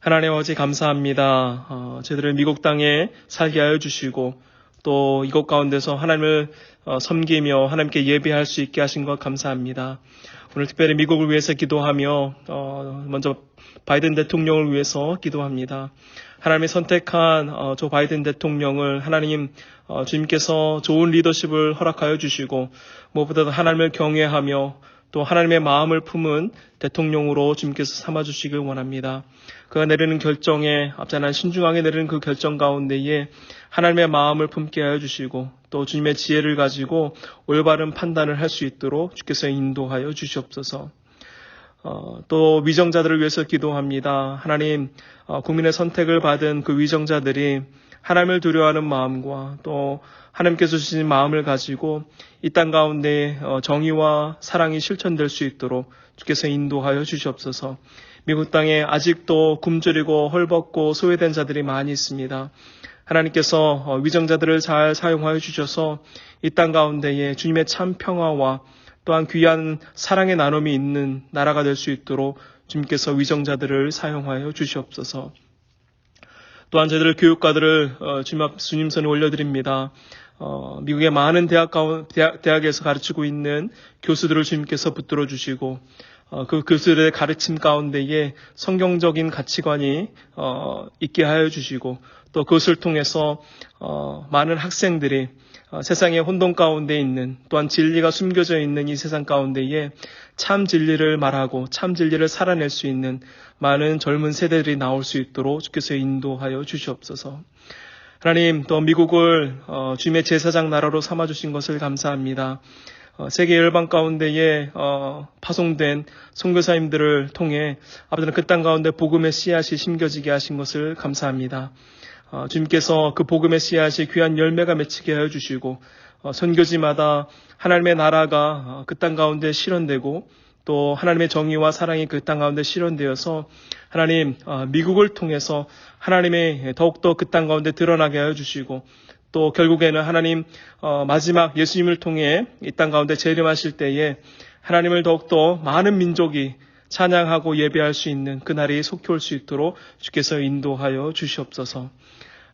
하나님 아버지 감사합니다. 어, 저희들을 미국 땅에 살게 하여 주시고 또 이곳 가운데서 하나님을 어, 섬기며 하나님께 예배할 수 있게 하신 것 감사합니다. 오늘 특별히 미국을 위해서 기도하며 어, 먼저 바이든 대통령을 위해서 기도합니다. 하나님이 선택한 어, 조 바이든 대통령을 하나님 어, 주님께서 좋은 리더십을 허락하여 주시고 무엇보다도 하나님을 경외하며 또 하나님의 마음을 품은 대통령으로 주님께서 삼아주시길 원합니다. 그가 내리는 결정에 앞자난 신중하게 내리는 그 결정 가운데에 하나님의 마음을 품게 하여 주시고 또 주님의 지혜를 가지고 올바른 판단을 할 수 있도록 주께서 인도하여 주시옵소서. 어, 또 위정자들을 위해서 기도합니다. 하나님 어, 국민의 선택을 받은 그 위정자들이 하나님을 두려워하는 마음과 또 하나님께서 주신 마음을 가지고 이 땅 가운데 어, 정의와 사랑이 실천될 수 있도록 주께서 인도하여 주시옵소서. 미국 땅에 아직도 굶주리고 헐벗고 소외된 자들이 많이 있습니다. 하나님께서 어, 위정자들을 잘 사용하여 주셔서 이 땅 가운데에 주님의 참 평화와 또한 귀한 사랑의 나눔이 있는 나라가 될 수 있도록 주님께서 위정자들을 사용하여 주시옵소서. 또한 저희들 교육가들을 어, 주님 앞 주님 손에 올려드립니다. 어, 미국의 많은 대학 대학, 대학에서 가르치고 있는 교수들을 주님께서 붙들어 주시고 어, 그 교수들의 가르침 가운데에 성경적인 가치관이 어, 있게 하여 주시고 또 그것을 통해서 어, 많은 학생들이 어, 세상의 혼돈 가운데 있는 또한 진리가 숨겨져 있는 이 세상 가운데에 참 진리를 말하고 참 진리를 살아낼 수 있는 많은 젊은 세대들이 나올 수 있도록 주께서 인도하여 주시옵소서. 하나님 또 미국을 어, 주님의 제사장 나라로 삼아 주신 것을 감사합니다. 어, 세계 열방 가운데에 어, 파송된 선교사님들을 통해 아버지는 그 땅 가운데 복음의 씨앗이 심겨지게 하신 것을 감사합니다. 어, 주님께서 그 복음의 씨앗이 귀한 열매가 맺히게 하여 주시고 어, 선교지마다 하나님의 나라가 어, 그땅 가운데 실현되고 또 하나님의 정의와 사랑이 그 땅 가운데 실현되어서 하나님 어, 미국을 통해서 하나님의 더욱더 그 땅 가운데 드러나게 하여 주시고 또 결국에는 하나님 어, 마지막 예수님을 통해 이 땅 가운데 재림하실 때에 하나님을 더욱더 많은 민족이 찬양하고 예배할 수 있는 그날이 속히 올 수 있도록 주께서 인도하여 주시옵소서.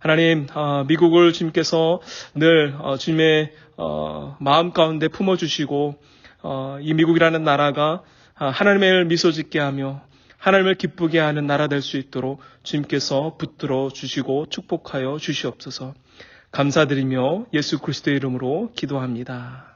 하나님, 어, 미국을 주님께서 늘 어, 주님의 어, 마음 가운데 품어주시고 어, 이 미국이라는 나라가 아, 하나님을 미소 짓게 하며 하나님을 기쁘게 하는 나라 될 수 있도록 주님께서 붙들어 주시고 축복하여 주시옵소서. 감사드리며 예수 그리스도의 이름으로 기도합니다.